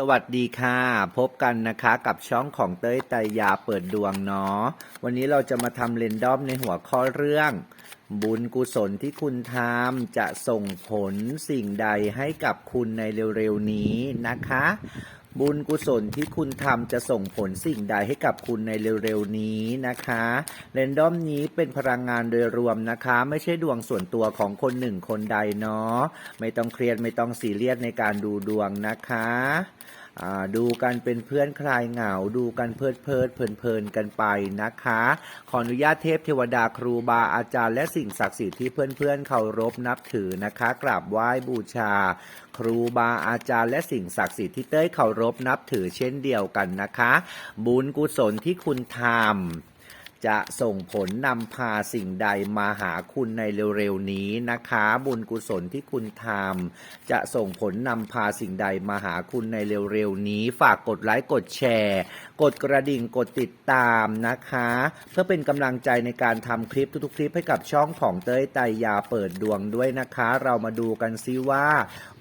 สวัสดีค่ะ พบกันนะคะกับช่องของเต้ยไตยาเปิดดวงเนาะวันนี้เราจะมาทำเรนดอมในหัวข้อเรื่อง บุญกุศลที่คุณทำจะส่งผลสิ่งใดให้กับคุณในเร็วๆนี้นะคะ บุญกุศลที่คุณทำจะส่งผลสิ่งใดให้กับคุณในเร็วๆนี้นะคะเรนดอมนี้เป็นพลังงานโดยรวมนะคะ ไม่ใช่ดวงส่วนตัวของคนหนึ่งคนใดเนาะไม่ต้องเครียดไม่ต้องซีเรียสในการดูดวงนะคะ ดูกันเป็นเพื่อนคลายเหงา ดูกันเพลิดเพลิดเพลินเพลินกันไปนะคะ ขออนุญาตเทพเทวดาครูบาอาจารย์และสิ่งศักดิ์สิทธิ์ที่เพื่อนๆ เคารพนับถือนะคะ กราบไหว้บูชา ครูบาอาจารย์และสิ่งศักดิ์สิทธิ์ที่เต้ยเคารพนับถือเช่นเดียวกันนะคะ บุญกุศลที่คุณทำ จะส่งผลนำพาสิ่งใดมาหาคุณในเร็วๆนี้นะคะ บุญกุศลที่คุณทำจะส่งผลนำพาสิ่งใดมาหาคุณในเร็วๆนี้ ฝากกดไลค์กดแชร์ กดกระดิ่งกดติดตามนะคะ เพื่อเป็นกำลังใจในการทำคลิปทุกๆ คลิปให้กับช่องของเต้ยไตยาเปิดดวงด้วยนะคะ เรามาดูกันซิว่า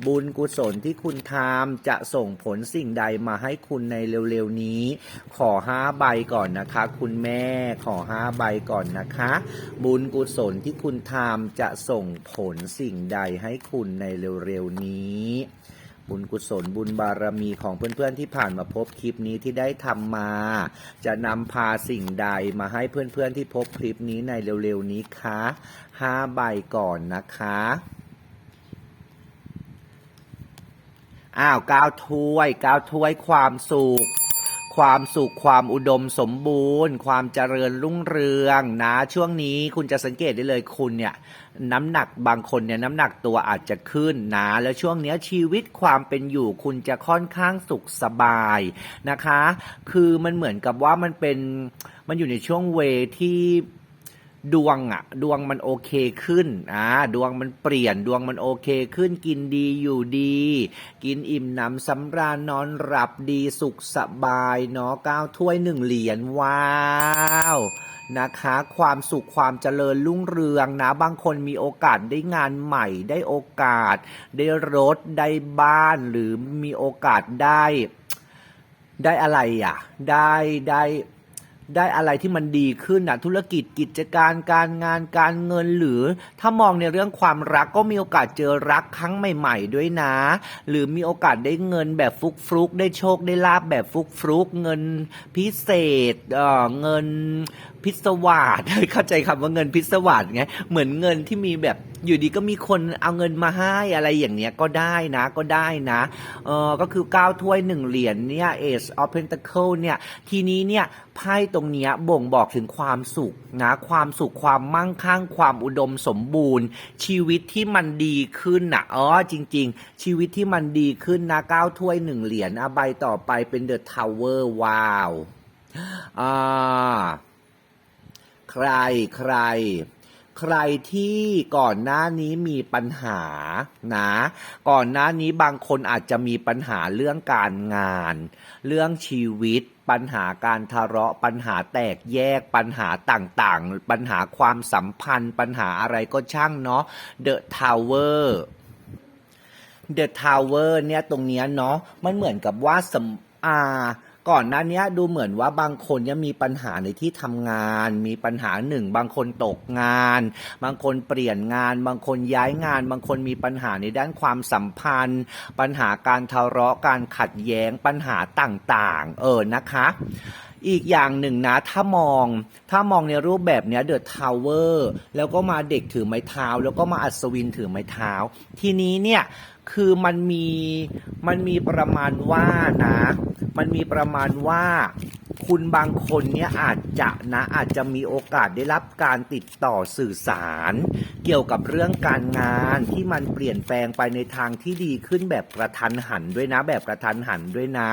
บุญกุศลที่คุณทำจะส่งผลสิ่งใดมาให้คุณในเร็วๆนี้ ขอห้าใบก่อนนะคะ คุณแม่ขอห้าใบก่อนนะคะ บุญกุศลที่คุณทำจะส่งผลสิ่งใดให้คุณในเร็วๆนี้ บุญกุศลบุญบารมีของเพื่อนๆที่ผ่านมาพบคลิปนี้ที่ได้ทำมา จะนำพาสิ่งใดมาให้เพื่อนๆที่พบคลิปนี้ในเร็วๆนี้คะห้าใบก่อนนะคะอ้าวก้าวถ้วยก้าวถ้วยความสุข ความสุขความอุดมสมบูรณ์ ความเจริญรุ่งเรืองนะช่วงนี้คุณจะสังเกตได้เลยคุณเนี่ยน้ำหนักบางคนเนี่ยน้ำหนักตัวอาจจะขึ้นนะแล้วช่วงเนี้ยชีวิตความเป็นอยู่คุณจะค่อนข้างสุขสบายนะคะ คือมันเหมือนกับว่ามันเป็นมันอยู่ในช่วงเวที่ ดวงอะดวงมันโอเคขึ้นอ่าดวงมันเปลี่ยนดวงมันโอเคขึ้น กินดีอยู่ดี กินอิ่มหนำสำราญนอนหลับดีสุขสบายเนาะก้าวถ้วยหนึ่งเหรียญว้าวนะคะ ความสุขความเจริญรุ่งเรืองนะ บางคนมีโอกาสได้งานใหม่ได้โอกาส ได้รถได้บ้านหรือมีโอกาสได้ ได้อะไรอะ ได้ได้ ได้อะไรที่มันดีขึ้นนะธุรกิจกิจการการงานการเงินหรือ ถ้ามองในเรื่องความรักก็มีโอกาสเจอรักครั้งใหม่ ๆ ด้วยนะ หรือมีโอกาสได้เงินแบบฟุกฟลุกได้โชคได้ลาบแบบฟุกฟลุกเงินพิเศษเอ่อเงินพิศวาสเข้าใจคำว่าเงินพิศวาสไงเหมือนเงินที่มีแบบอยู่ดีก็มีคนเอาเงินมาให้อะไรอย่างเนี้ยก็ได้นะก็ได้นะเออก็คือ9ถ้วย1เหรียญเนี่ย Ace of Pentacle เนี่ยทีนี้เนี่ยไพ่ตรงเนี้ยบ่งบอกถึงความสุขนะความสุขความมั่งคั่งความอุดมสมบูรณ์ ชีวิตที่มันดีขึ้นนะอ๋อจริง ๆ ชีวิตที่มันดีขึ้นนะ9ถ้วย1เหรียญอะใบต่อไปเป็น The Tower ว้าวอ่า ใครใคร ใครที่ก่อนหน้านี้มีปัญหานะ ก่อนหน้านี้บางคนอาจจะมีปัญหาเรื่องการงาน เรื่องชีวิต ปัญหาการทะเลาะปัญหาแตกแยกปัญหาต่างๆ ปัญหาความสัมพันธ์ ปัญหาอะไรก็ช่างเนาะ The Tower The Tower เนี่ยตรงเนี้ยเนาะมันเหมือนกับว่าสมอา ก่อนหน้านี้ดูเหมือนว่าบางคนเนี่ยมีปัญหาในที่ทำงาน มีปัญหาหนึ่งบางคนตกงาน บางคนเปลี่ยนงาน บางคนย้ายงาน บางคนมีปัญหาในด้านความสัมพันธ์ ปัญหาการทะเลาะการขัดแย้งปัญหาต่างๆ เออนะคะอีกอย่างหนึ่งนะ ถ้ามองถ้ามองในรูปแบบเนี้ยเดอะทาวเวอร์แล้วก็มาเด็กถือไม้เท้า แล้วก็มาอัศวินถือไม้เท้า ทีนี้เนี่ย คือมันมีมันมีประมาณว่านะ มันมีประมาณว่า คุณบางคนเนี่ยอาจจะนะอาจจะมีโอกาสได้รับการติดต่อสื่อสาร เกี่ยวกับเรื่องการงานที่มันเปลี่ยนแปลงไปในทางที่ดีขึ้นแบบกระทันหันด้วยนะ แบบกระทันหันด้วยนะ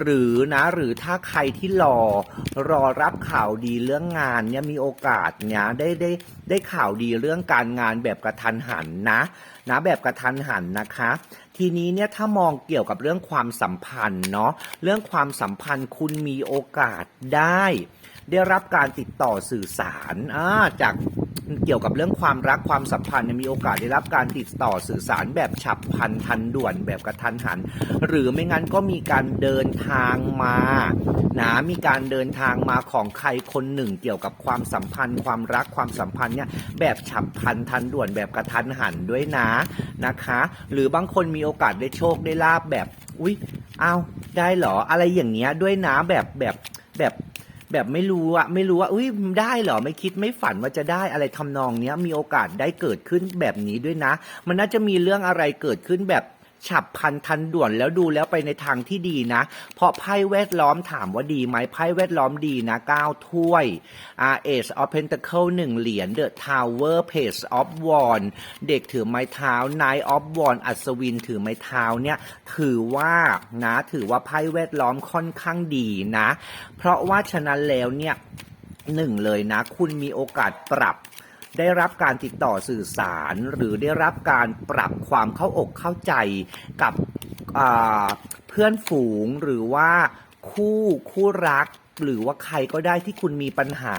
หรือนะหรือถ้าใครที่รอรอรับข่าวดีเรื่องงานเนี่ยมีโอกาสเนี่ยได้ได้ได้ข่าวดีเรื่องการงานแบบกระทันหันนะ นะแบบกระทันหันนะคะ ทีนี้เนี่ยถ้ามองเกี่ยวกับเรื่องความสัมพันธ์เนาะเรื่องความสัมพันธ์คุณมีโอกาสได้ ได้รับการติดต่อสื่อสาราจากเกี่ยวกับเรื่องความรักความสัมพันธ์มีโอกาสได้รับการติดต่อสื่อสารแบบฉับพลันทันด่วนแบบกระทันหัน หรือไม่งั้นก็มีการเดินทางมานะมีการเดินทางมาของใครคนหนึ่ง เกี่ยวกับความสัมพันธ์ ความรักความสัมพันธ์เนี่ยแบบฉับพลันทันด่วนแบบกระทันหันด้วยนะนะคะ หรือบางคนมีโอกาสได้โชคได้ลาบแบบอุ๊ยเอาได้เหรออะไรอย่างเงี้ยด้วยนะแบบแบบแบบ แบบไม่รู้อะไม่รู้ว่าอุ้ยได้เหรอไม่คิดไม่ฝันว่าจะได้อะไรทำนองเนี้ยมีโอกาสได้เกิดขึ้นแบบนี้ด้วยนะ มันน่าจะมีเรื่องอะไรเกิดขึ้นแบบ ฉับพลันทันด่วนแล้วดูแล้วไปในทางที่ดีนะ เพราะไพ่แวดล้อมถามว่าดีไหมไพ่แวดล้อมดีนะเก้าถ้วย R Ace of Pentacle หนึ่งเหรียญ The Tower Page of Wand เด็กถือไม้เท้า Knight of Wand อัศวินถือไม้เท้าเนี่ยถือว่านะถือว่าไพ่แวดล้อมค่อนข้างดีนะ เพราะว่าฉะนั้นแล้วเนี่ยหนึ่งเลยนะ คุณมีโอกาสปรับ ได้รับการติดต่อสื่อสาร หรือได้รับการปรับความเข้าอกเข้าใจกับเพื่อนฝูงหรือว่าคู่คู่รัก หรือว่าใครก็ได้ที่คุณมีปัญหา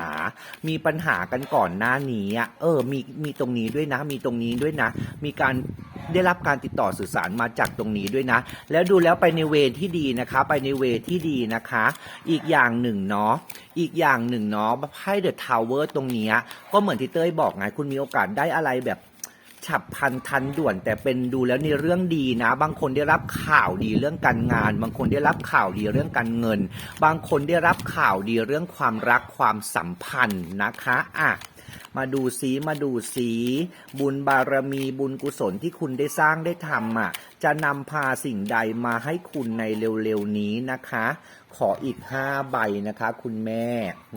มีปัญหากันก่อนหน้านี้อะเออ มีมีตรงนี้ด้วยนะ มีตรงนี้ด้วยนะ มีการได้รับการติดต่อสื่อสารมาจากตรงนี้ด้วยนะ แล้วดูแล้วไปในเวที่ดีนะคะ ไปในเวที่ดีนะคะ อีกอย่างหนึ่งเนาะอีกอย่างหนึ่งเนาะไพ่เดอะทาวเวอร์ตรงนี้ก็เหมือนที่เต้ยบอกไงคุณมีโอกาสได้อะไรแบบ ฉับพลันทันด่วน แต่เป็นดูแล้วในเรื่องดีนะ บางคนได้รับข่าวดีเรื่องการงาน บางคนได้รับข่าวดีเรื่องการเงิน บางคนได้รับข่าวดีเรื่องความรักความสัมพันธ์นะคะอะมาดูสีมาดูสี บุญบารมีบุญกุศลที่คุณได้สร้างได้ทำอะ จะนำพาสิ่งใดมาให้คุณในเร็วๆนี้นะคะ ขออีกห้าใบนะคะ คุณแม่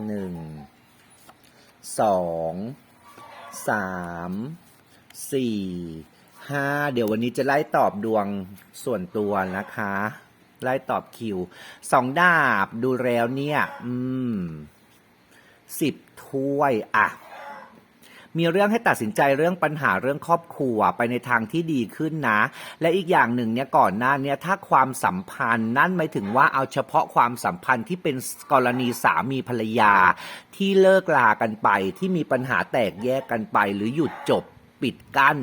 หนึ่งสองสาม สี่ห้าเดี๋ยววันนี้จะไล่ตอบดวงส่วนตัวนะคะ ไล่ตอบคิวสองดาบดูแล้วเนี่ย อืมสิบถ้วยอะมีเรื่องให้ตัดสินใจเรื่องปัญหาเรื่องครอบครัวไปในทางที่ดีขึ้นนะ และอีกอย่างหนึ่งเนี่ยก่อนหน้าเนี่ยถ้าความสัมพันธ์นั่นหมายถึงว่าเอาเฉพาะความสัมพันธ์ที่เป็นกรณีสามีภรรยา ที่เลิกลากันไปที่มีปัญหาแตกแยกกันไปหรือหยุดจบ ปิดกั้น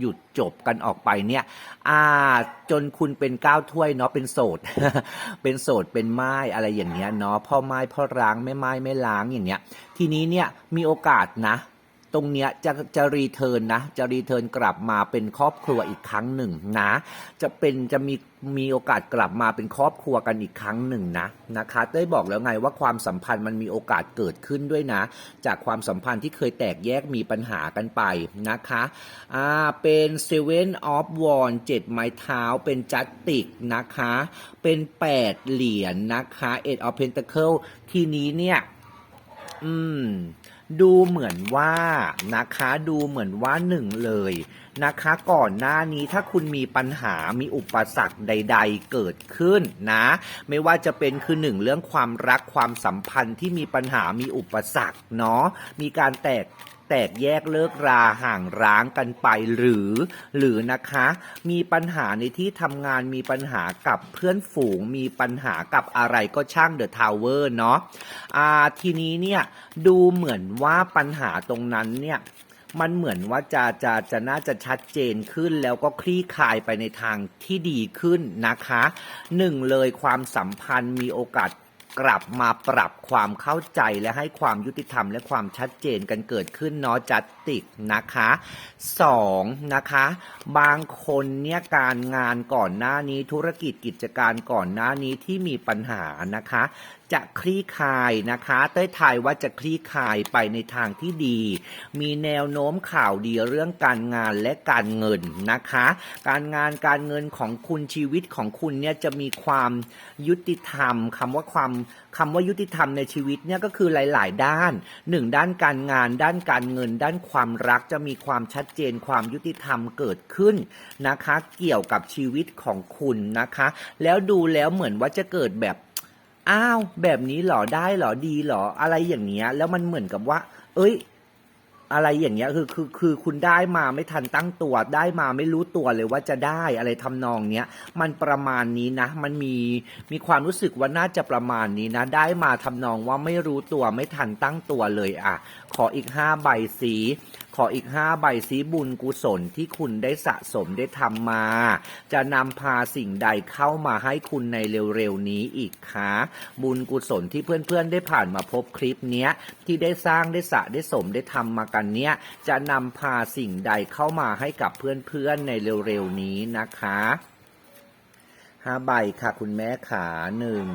หยุดจบกันออกไปเนี่ยอ่าจนคุณเป็นก้าวถ้วยเนาะเป็นโสด เป็นโสดเป็นไม้อะไรอย่างเงี้ยเนาะพ่อไม้พ่อร้างแม่ไม้แม่ล้างอย่างเงี้ย ทีนี้เนี่ยมีโอกาสนะ ตรงเนี้ยจะจะรีเทิร์นนะ จะรีเทิร์นกลับมาเป็นครอบครัวอีกครั้งหนึ่งนะ จะเป็นจะมีมีโอกาสกลับมาเป็นครอบครัวกันอีกครั้งหนึ่งนะนะคะเต้ยบอกแล้วไงว่าความสัมพันธ์มันมีโอกาสเกิดขึ้นด้วยนะ จากความสัมพันธ์ที่เคยแตกแยกมีปัญหากันไปนะคะอ่าเป็น Seven of Wands เจ็ดไม้เท้าเป็นจัตติกนะคะ เป็น8เหรียญนะคะ Eight of Pentacle ทีนี้เนี่ย อืม ดูเหมือนว่านะคะดูเหมือนว่าหนึ่งเลยนะคะ ก่อนหน้านี้ถ้าคุณมีปัญหามีอุปสรรคใด ๆ เกิดขึ้นนะ ไม่ว่าจะเป็นคือหนึ่งเรื่องความรักความสัมพันธ์ที่มีปัญหามีอุปสรรคเนาะมีการแตก แตกแยกเลิกราห่างร้างกันไปหรือ หรือนะคะ มีปัญหาในที่ทำงานมีปัญหากับเพื่อนฝูง มีปัญหากับอะไรก็ช่างเดอะทาวเวอร์เนาะอ่าทีนี้เนี่ยดูเหมือนว่าปัญหาตรงนั้นเนี่ยมันเหมือนว่าจะจะจะน่าจะชัดเจนขึ้นแล้วก็คลี่คลายไปในทางที่ดีขึ้นนะคะหนึ่งเลยความสัมพันธ์มีโอกาส กลับมาปรับความเข้าใจและให้ความยุติธรรมและความชัดเจนกันเกิดขึ้นเนาะจัดติกนะคะสองนะคะ บางคนเนี่ยการงานก่อนหน้านี้ธุรกิจกิจการก่อนหน้านี้ที่มีปัญหานะคะ จะคลี่คลายนะคะ เต้ยทายว่าจะคลี่คลายไปในทางที่ดี มีแนวโน้มข่าวดีเรื่องการงานและการเงินนะคะ การงานการเงินของคุณชีวิตของคุณเนี่ยจะมีความยุติธรรมคำว่าความคำว่ายุติธรรมในชีวิตเนี่ยก็คือหลาย ๆ ด้านหนึ่งด้านการงาน ด้านการเงิน ด้านความรักจะมีความชัดเจนความยุติธรรมเกิดขึ้นนะคะ เกี่ยวกับชีวิตของคุณนะคะ แล้วดูแล้วเหมือนว่าจะเกิดแบบ อ้าว แบบนี้เหรอได้เหรอดีเหรออะไรอย่างเงี้ย แล้วมันเหมือนกับว่า เอ้ย อะไรอย่างเงี้ยคือคือคือคุณได้มาไม่ทันตั้งตัวได้มาไม่รู้ตัวเลยว่าจะได้อะไรทำนองเนี้ยมันประมาณนี้นะ มันมีมีความรู้สึกว่าน่าจะประมาณนี้นะ ได้มาทำนองว่าไม่รู้ตัวไม่ทันตั้งตัวเลยอะ ขออีกห้าใบสี ขออีกห้าใบสีบุญกุศลที่คุณได้สะสมได้ทำมา จะนำพาสิ่งใดเข้ามาให้คุณในเร็วๆนี้อีกคะบุญกุศลที่เพื่อนๆได้ผ่านมาพบคลิปเนี้ยที่ได้สร้างได้สะได้สมได้ทำมากันเนี้ยจะนำพาสิ่งใดเข้ามาให้กับเพื่อนๆในเร็วๆนี้นะคะห้าใบค่ะคุณแม่ขาหนึ่ง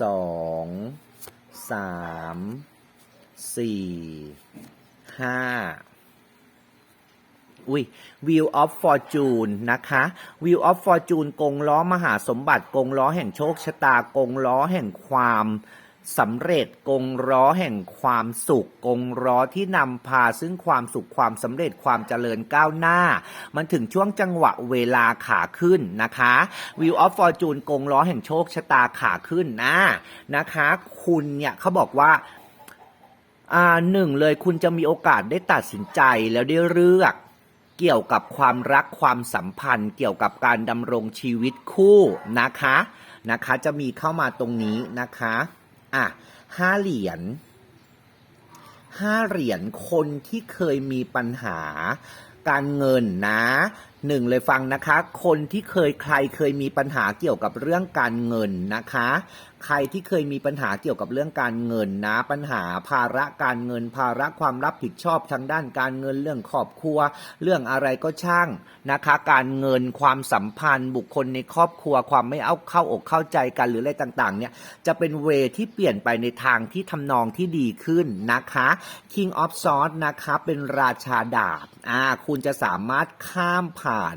สองสามสี่ ห้าอุ้ย Wheel of Fortune นะคะ Wheel of Fortune กงล้อมหาสมบัติกงล้อแห่งโชคชะตากงล้อแห่งความสำเร็จกงล้อแห่งความสุข กงล้อที่นำพาซึ่งความสุขความสำเร็จความเจริญก้าวหน้า มันถึงช่วงจังหวะเวลาขาขึ้นนะคะ Wheel of Fortune กงล้อแห่งโชคชะตาขาขึ้นนะนะคะ คุณเนี่ยเขาบอกว่า อ่าหนึ่งเลยคุณจะมีโอกาสได้ตัดสินใจแล้วได้เลือก เกี่ยวกับความรักความสัมพันธ์ เกี่ยวกับการดำรงชีวิตคู่นะคะนะคะ จะมีเข้ามาตรงนี้นะคะอะห้าเหรียญห้าเหรียญคนที่เคยมีปัญหาการเงินนะ หนึ่งเลยฟังนะคะ คนที่เคยใครเคยมีปัญหาเกี่ยวกับเรื่องการเงินนะคะ ใครที่เคยมีปัญหาเกี่ยวกับเรื่องการเงินนะ ปัญหาภาระการเงิน ภาระความรับผิดชอบทางด้านการเงินเรื่องครอบครัว เรื่องอะไรก็ช่างนะคะ การเงินความสัมพันธ์ บุคคลในครอบครัวความไม่เอาเข้าอกเข้าใจกันหรืออะไรต่างๆ เนี่ยจะเป็นเวที่เปลี่ยนไปในทางที่ทำนองที่ดีขึ้นนะคะ King of Swords นะคะเป็นราชาดาบอ่าคุณจะสามารถข้ามผ่านผ่าน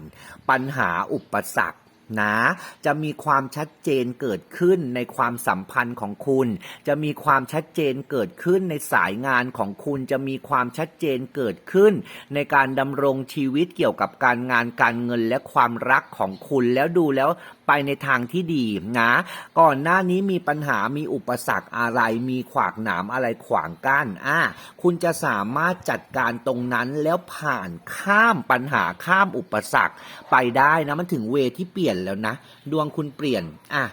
ปัญหาอุปสรรคนะจะมีความชัดเจนเกิดขึ้นในความสัมพันธ์ของคุณ จะมีความชัดเจนเกิดขึ้นในสายงานของคุณ จะมีความชัดเจนเกิดขึ้น ในการดำรงชีวิตเกี่ยวกับการงานการเงินและความรักของคุณแล้วดูแล้ว ไปในทางที่ดีนะ ก่อนหน้านี้มีปัญหามีอุปสรรคอะไร มีขวากหนามอะไรขวางกั้นอะคุณจะสามารถจัดการตรงนั้นแล้วผ่านข้ามปัญหาข้ามอุปสรรคไปได้นะมันถึงเวที่เปลี่ยนแล้วนะ ดวงคุณเปลี่ยนอะ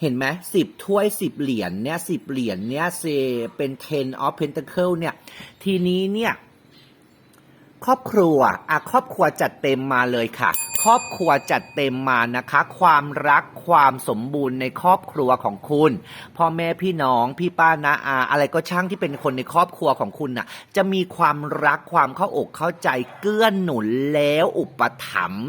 เห็นไหมสิบถ้วยสิบเหรียญเนี่ยสิบเหรียญเนี่ยเซเป็น ten of pentacle เนี่ย ทีนี้เนี่ย ครอบครัวอะครอบครัวจัดเต็มมาเลยค่ะ ครอบครัวจัดเต็มมานะคะ ความรักความสมบูรณ์ในครอบครัวของคุณ พ่อแม่พี่น้อง พี่ป้านาอา อะไรก็ช่างที่เป็นคนในครอบครัวของคุณน่ะ จะมีความรักความเข้าอกเข้าใจเกื้อหนุนแล้วอุปถัมภ์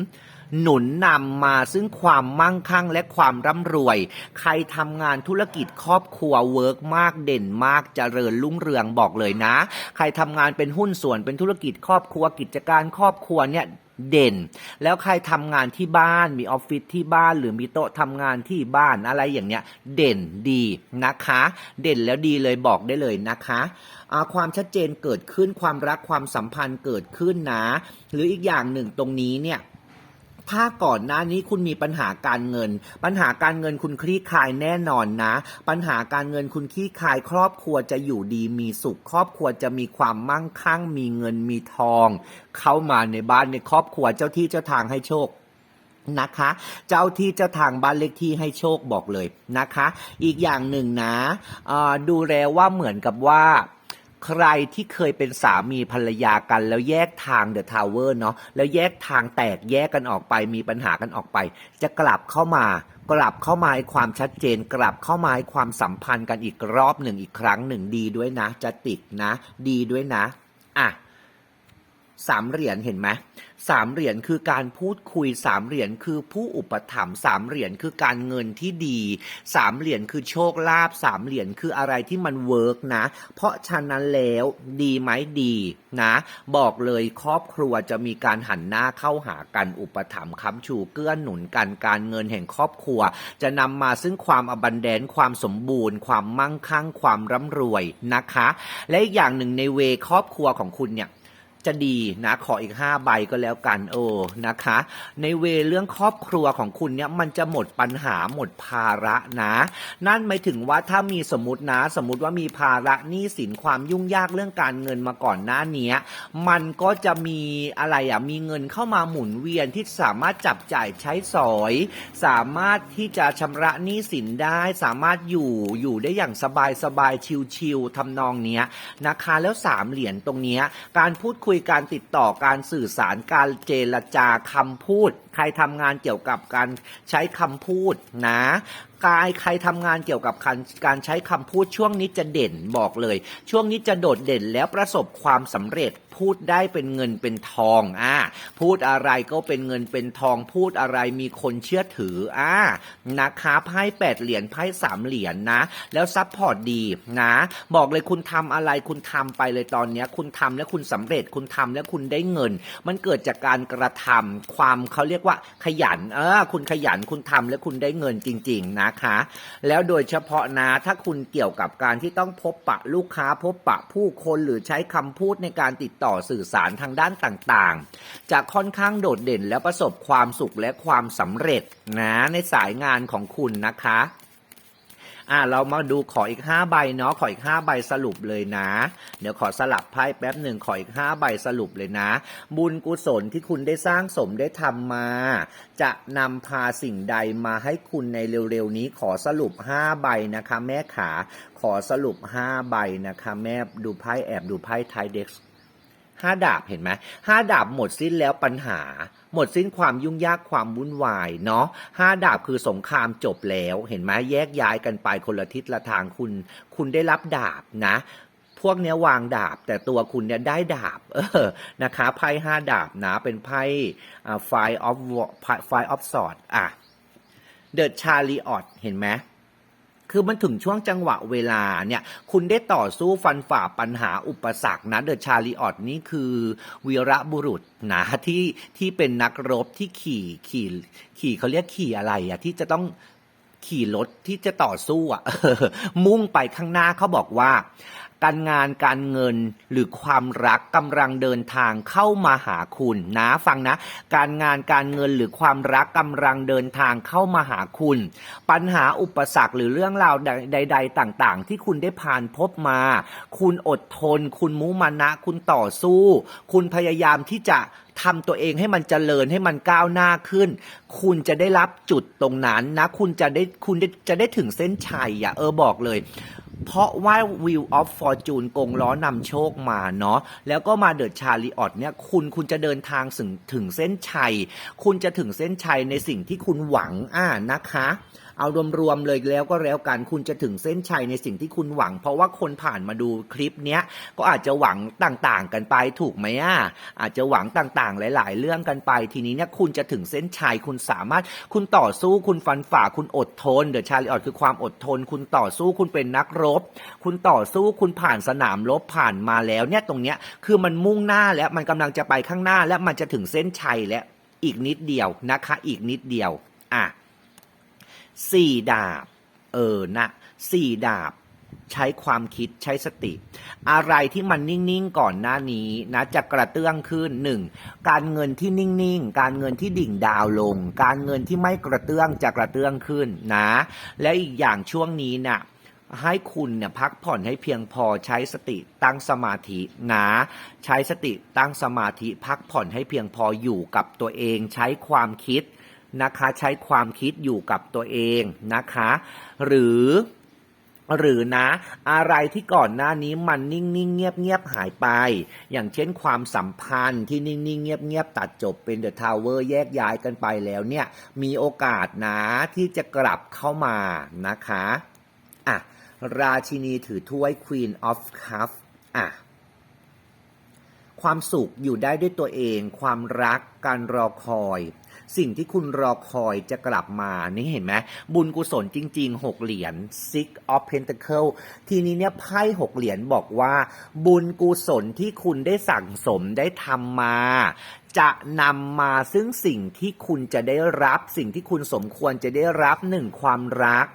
หนุนนำมาซึ่งความมั่งคั่งและความร่ำรวย ใครทำงานธุรกิจครอบครัวเวิร์กมากเด่นมากเจริญรุ่งเรืองบอกเลยนะ ใครทำงานเป็นหุ้นส่วนเป็นธุรกิจครอบครัวกิจการครอบครัวเนี่ยเด่น แล้วใครทำงานที่บ้านมีออฟฟิศที่บ้านหรือมีโต๊ะทำงานที่บ้านอะไรอย่างเนี้ย เด่นดีนะคะ เด่นแล้วดีเลยบอกได้เลยนะคะความชัดเจนเกิดขึ้นความรักความสัมพันธ์เกิดขึ้นนะ หรืออีกอย่างหนึ่งตรงนี้เนี่ย ถ้าก่อนหน้านี้คุณมีปัญหาการเงิน ปัญหาการเงินคุณคลี่คลายแน่นอนนะ ปัญหาการเงินคุณคลี่คลายครอบครัวจะอยู่ดีมีสุข ครอบครัวจะมีความมั่งคั่ง มีเงินมีทอง เข้ามาในบ้านในครอบครัวเจ้าที่เจ้าทางให้โชคนะคะ เจ้าที่เจ้าทางบ้านเลขที่ให้โชคบอกเลยนะคะ อีกอย่างหนึ่งนะดูแล้วว่าเหมือนกับว่า ใครที่เคยเป็นสามีภรรยากัน แล้วแยกทางเดอะทาวเวอร์เนาะแล้วแยกทางแตกแยกกันออกไปมีปัญหากันออกไป จะกลับเข้ามากลับเข้ามาให้ความชัดเจน กลับเข้ามาให้ความสัมพันธ์กันอีกรอบหนึ่งอีกครั้งหนึ่งดีด้วยนะ จะติดนะ ดีด้วยนะ อะ สามเหรียญเห็นไหมสามเหรียญคือการพูดคุยสามเหรียญคือผู้อุปถัมภ์สามเหรียญคือการเงินที่ดีสามเหรียญคือโชคลาภสามเหรียญคืออะไรที่มันเวิร์กนะ เพราะฉะนั้นแล้วดีไหมดีนะ บอกเลยครอบครัวจะมีการหันหน้าเข้าหากันอุปถัมภ์ค้ำชูเกื้อหนุนกันการเงินแห่งครอบครัว จะนำมาซึ่งความอบันแดนความสมบูรณ์ ความมั่งคั่ง ความร่ำรวยนะคะ และอีกอย่างหนึ่งในเวครอบครัวของคุณเนี่ย จะดีนะขออีก 5 ใบก็แล้วกันโอ้นะคะ ในเวเรื่องครอบครัวของคุณเนี่ยมันจะหมดปัญหาหมดภาระนะ นั่นหมายถึงว่าถ้ามีสมมตินะ สมมติว่ามีภาระหนี้สินความยุ่งยากเรื่องการเงินมาก่อนหน้านี้มันก็จะมีอะไรอะมีเงินเข้ามาหมุนเวียนที่สามารถจับจ่ายใช้สอย สามารถที่จะชำระหนี้สินได้ สามารถอยู่อยู่ได้อย่างสบายสบายชิวๆทำนองเนี้ยนะคะ แล้วสามเหรียญตรงเนี้ยการพูดคุยการติดต่อการสื่อสารการเจรจาคำพูด ใครทำงานเกี่ยวกับการใช้คำพูดนะกายใครทำงานเกี่ยวกับการการใช้คำพูดช่วงนี้จะเด่นบอกเลย ช่วงนี้จะโดดเด่นแล้วประสบความสำเร็จพูดได้เป็นเงินเป็นทองอ่าพูดอะไรก็เป็นเงินเป็นทองพูดอะไรมีคนเชื่อถืออ่านะคะไพ่แปดเหรียญไพ่สามเหรียญนะแล้วซัพพอร์ตดีนะ บอกเลยคุณทำอะไรคุณทำไปเลยตอนเนี้ยคุณทำแล้วคุณสำเร็จคุณทำแล้วคุณได้เงิน มันเกิดจากการกระทำความเขาเรียกว่าขยัน เออ คุณขยันคุณทำแล้วคุณได้เงินจริง ๆนะคะ แล้วโดยเฉพาะนะถ้าคุณเกี่ยวกับการที่ต้องพบปะลูกค้าพบปะผู้คนหรือใช้คำพูดในการติดต่อสื่อสารทางด้านต่างๆ จะค่อนข้างโดดเด่นและประสบความสุขและความสำเร็จนะในสายงานของคุณนะคะ อ่าเรามาดูขออีก5ใบเนาะขออีก5ใบสรุปเลยนะ เดี๋ยวขอสลับไพ่แป๊บหนึ่งขออีก5ใบสรุปเลยนะ บุญกุศลที่คุณได้สร้างสมได้ทำมา จะนำพาสิ่งใดมาให้คุณในเร็วๆนี้ขอสรุป5ใบนะคะ แม่ขา ขอสรุป5ใบนะคะแม่ดูไพ่แอบดูไพ่ไทเด็กห้าดาบเห็นไหมห้าดาบหมดสิ้นแล้วปัญหา หมดสิ้นความยุ่งยากความวุ่นวายเนาะห้าดาบคือสงครามจบแล้ว เห็นไหมแยกย้ายกันไปคนละทิศละทางคุณ คุณได้รับดาบนะพวกเนี้ยวางดาบ แต่ตัวคุณเนี่ยได้ดาบ เออนะคะไพ่ห้าดาบนะ เป็นไพ่ไฟออฟไฟออฟสอดอะเดอะชาลีออตเห็นไหม คือมันถึงช่วงจังหวะเวลาเนี่ย คุณได้ต่อสู้ฟันฝ่าปัญหาอุปสรรคนะเดอะชาลีออตนี่คือวีระบุรุษนะที่ที่เป็นนักรบที่ขี่ขี่ขี่เขาเรียกขี่อะไรอะที่จะต้องขี่รถที่จะต่อสู้อะมุ่งไปข้างหน้าเขาบอกว่า การงานการเงินหรือความรักกำลังเดินทางเข้ามาหาคุณนะฟังนะ การงานการเงินหรือความรักกำลังเดินทางเข้ามาหาคุณ ปัญหาอุปสรรคหรือเรื่องราวใด ๆ ต่างๆ ที่คุณได้ผ่านพบมา คุณอดทน คุณมุมานะ คุณต่อสู้ คุณพยายามที่จะทำตัวเองให้มันเจริญให้มันก้าวหน้าขึ้น คุณจะได้รับจุดตรงนั้นนะ คุณจะได้คุณจะได้ถึงเส้นชัยอะเออบอกเลย เพราะว่า Wheel of Fortune กงล้อนำโชคมาเนาะแล้วก็มาเดิดชาลีออตเนี่ยคุณคุณจะเดินทางถึงถึงเส้นชัย คุณจะถึงเส้นชัยในสิ่งที่คุณหวังอ่านะคะ เอารวมๆเลยแล้วก็แล้วกันคุณจะถึงเส้นชัยในสิ่งที่คุณหวัง เพราะว่าคนผ่านมาดูคลิปเนี้ยก็อาจจะหวังต่างๆกันไปถูกไหมอะอาจจะหวังต่างๆ หลาย ๆ เรื่องกันไป ทีนี้เนี่ยคุณจะถึงเส้นชัยคุณสามารถคุณต่อสู้คุณฟันฝ่าคุณอดทนเดอะชาลีออตคือความอดทน คุณต่อสู้คุณเป็นนักรบ คุณต่อสู้คุณผ่านสนามรบผ่านมาแล้วเนี่ยตรงเนี้ยคือมันมุ่งหน้าแล้วมันกำลังจะไปข้างหน้าและมันจะถึงเส้นชัยแล้วอีกนิดเดียวนะคะ อีกนิดเดียวอะ สี่ดาบ เออนะสี่ดาบ ใช้ความคิดใช้สติ อะไรที่มันนิ่งๆก่อนหน้านี้นะจะกระเตื้องขึ้นหนึ่งการเงินที่นิ่งๆ การเงินที่ดิ่งดาวลง การเงินที่ไม่กระเตื้องจะกระเตื้องขึ้นนะ และอีกอย่างช่วงนี้เนี่ยให้คุณเนี่ยพักผ่อนให้เพียงพอใช้สติตั้งสมาธินะใช้สติตั้งสมาธิพักผ่อนให้เพียงพออยู่กับตัวเองใช้ความคิด นะคะใช้ความคิดอยู่กับตัวเองนะคะ หรือหรือนะอะไรที่ก่อนหน้านี้มันนิ่งนิ่งเงียบเงียบหายไป อย่างเช่นความสัมพันธ์ที่นิ่งนิ่งเงียบเงียบตัดจบเป็นเดอะทาวเวอร์แยกย้ายกันไปแล้วเนี่ยมีโอกาสนะที่จะกลับเข้ามานะคะอะราชินีถือถ้วย Queen of Cups อะความสุขอยู่ได้ด้วยตัวเอง ความรักการรอคอย สิ่งที่คุณรอคอยจะกลับมานี่เห็นไหมบุญกุศลจริง ๆ 6 เหรียญ Six of Pentacle ทีนี้เนี่ยไพ่6เหรียญบอกว่า บุญกุศลที่คุณได้สั่งสมได้ทำมาจะนำมาซึ่งสิ่งที่คุณจะได้รับ สิ่งที่คุณสมควรจะได้รับหนึ่งความรัก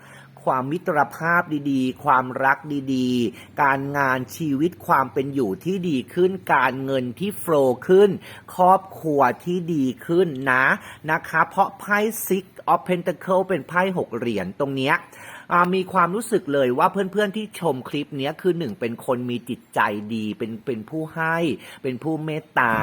ความมิตรภาพดีๆ ความรักดีๆ การงานชีวิตความเป็นอยู่ที่ดีขึ้น การเงินที่โฟล์ขึ้น ครอบครัวที่ดีขึ้นนะนะคะ เพราะไพ่ซิกออฟเพนตาเคิลเป็นไพ่หกเหรียญตรงเนี้ย มีความรู้สึกเลยว่าเพื่อนๆที่ชมคลิปนี้คือหนึ่งเป็นคนมีจิตใจดีเป็นเป็นผู้ให้ เป็นผู้เมตตา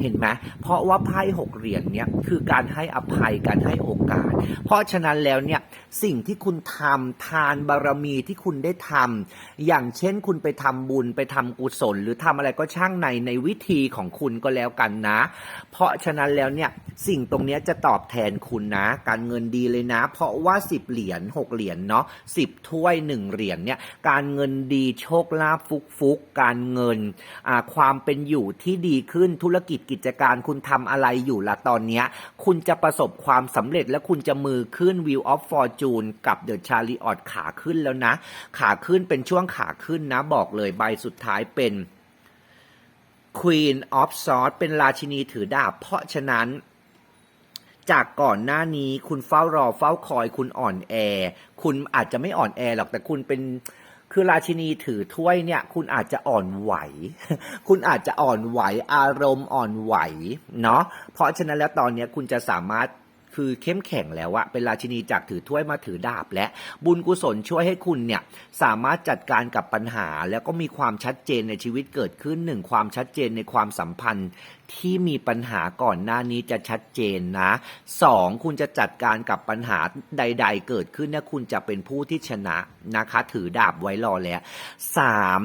เห็นไหมเพราะว่าไพ่หกเหรียญเนี้ยคือการให้อภัยการให้โอกาส เพราะฉะนั้นแล้วเนี่ยสิ่งที่คุณทำทานบารมีที่คุณได้ทำอย่างเช่นคุณไปทำบุญไปทำกุศล หรือทำอะไรก็ช่างในในวิธีของคุณก็แล้วกันนะ เพราะฉะนั้นแล้วเนี่ยสิ่งตรงนี้จะตอบแทนคุณนะ การเงินดีเลยนะ เพราะว่า10เหรียญ6เหรียญเนาะ10ถ้วย1เหรียญเนี่ยการเงินดีโชคลาภฟุกฟุกๆการเงินความเป็นอยู่ที่ดีขึ้นธุรกิจกิจการคุณทำอะไรอยู่ละตอนนี้คุณจะประสบความสำเร็จและคุณจะมือขึ้น View of Fortune กับ The Chariot ขาขึ้นแล้วนะ ขาขึ้นเป็นช่วงขาขึ้นนะบอกเลยใบสุดท้ายเป็น Queen of Swords เป็นราชินีถือดาบเพราะฉะนั้น จากก่อนหน้านี้คุณเฝ้ารอเฝ้าคอยคุณอ่อนแอ คุณอาจจะไม่อ่อนแอหรอกแต่คุณเป็นคือราชินีถือถ้วยเนี่ย คุณอาจจะอ่อนไหว คุณอาจจะอ่อนไหวอารมณ์อ่อนไหวเนาะเพราะฉะนั้นแล้วตอนนี้คุณจะสามารถ คือเข้มแข็งแล้วอะเป็นราชินีจากถือถ้วยมาถือดาบและบุญกุศลช่วยให้คุณเนี่ยสามารถจัดการกับปัญหา แล้วก็มีความชัดเจนในชีวิตเกิดขึ้นหนึ่งความชัดเจนในความสัมพันธ์ ที่มีปัญหาก่อนหน้านี้จะชัดเจนนะสองคุณจะจัดการกับปัญหาใด ๆ เกิดขึ้นเนี่ยคุณจะเป็นผู้ที่ชนะนะคะ ถือดาบไว้รอแล้วสาม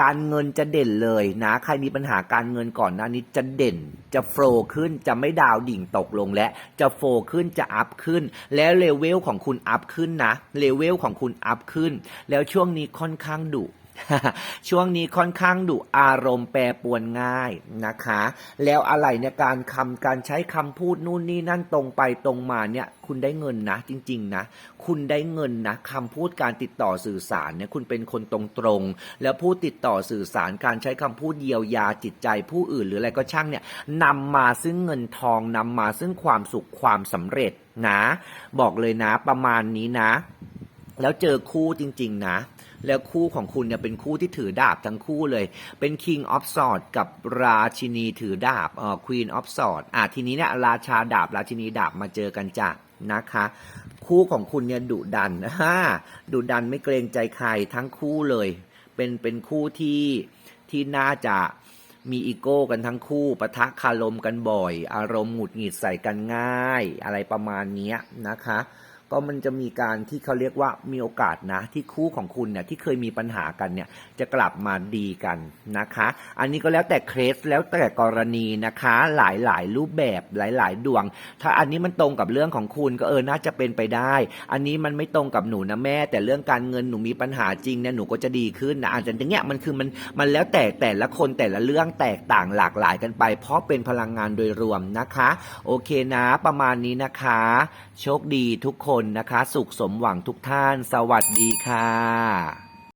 การเงินจะเด่นเลยนะ ใครมีปัญหาการเงินก่อนหน้านี้จะเด่น จะโฟล์ขึ้นจะไม่ดาวดิ่งตกลงและ จะโฟล์ขึ้นจะอัพขึ้น แล้วเลเวลของคุณอัพขึ้นนะเลเวลของคุณอัพขึ้น แล้วช่วงนี้ค่อนข้างดุ ช่วงนี้ค่อนข้างดุอารมณ์แปรปวนง่ายนะคะ แล้วอะไรเนี่ยการคำการใช้คำพูดนู่นนี่นั่นตรงไปตรงมาเนี่ยคุณได้เงินนะ จริง ๆ นะ คุณได้เงินนะคำพูดการติดต่อสื่อสารเนี่ยคุณเป็นคนตรงๆ แล้วผู้ติดต่อสื่อสารการใช้คำพูดเยียวยาจิตใจผู้อื่นหรืออะไรก็ช่างเนี่ยนำมาซึ่งเงินทองนำมาซึ่งความสุขความสำเร็จนะ บอกเลยนะประมาณนี้นะ แล้วเจอคู่จริง ๆ นะ แล้วคู่ของคุณเนี่ยเป็นคู่ที่ถือดาบทั้งคู่เลย เป็น King of Swords กับราชินีถือดาบเอ่อ Queen of Swords อะทีนี้เนี่ยราชาดาบราชินีดาบมาเจอกันจ้ะนะคะคู่ของคุณเนี่ยดุดันฮ่าดุดันไม่เกรงใจใครทั้งคู่เลย เป็นเป็นคู่ที่ที่น่าจะมีอีโก้กันทั้งคู่ปะทะคารมกันบ่อย อารมณ์หงุดหงิดใส่กันง่าย อะไรประมาณนี้นะคะ ก็มันจะมีการที่เขาเรียกว่ามีโอกาสนะที่คู่ของคุณเนี่ยที่เคยมีปัญหากันเนี่ยจะกลับมาดีกันนะคะ อันนี้ก็แล้วแต่เคสแล้วแต่กรณีนะคะหลายหลายๆรูปแบบหลายหลายๆดวง ถ้าอันนี้มันตรงกับเรื่องของคุณก็เออน่าจะเป็นไปได้ อันนี้มันไม่ตรงกับหนูนะแม่ แต่เรื่องการเงินหนูมีปัญหาจริงเนี่ยหนูก็จะดีขึ้นนะอาจจะอย่างเงี้ยมันคือมันมันแล้วแต่แต่ละคนแต่ละเรื่องแตกต่างหลากหลายกันไป เพราะเป็นพลังงานโดยรวมนะคะ โอเคนะ ประมาณนี้นะคะ โชคดีทุกคนนะคะ สุขสมหวังทุกท่าน สวัสดีค่ะ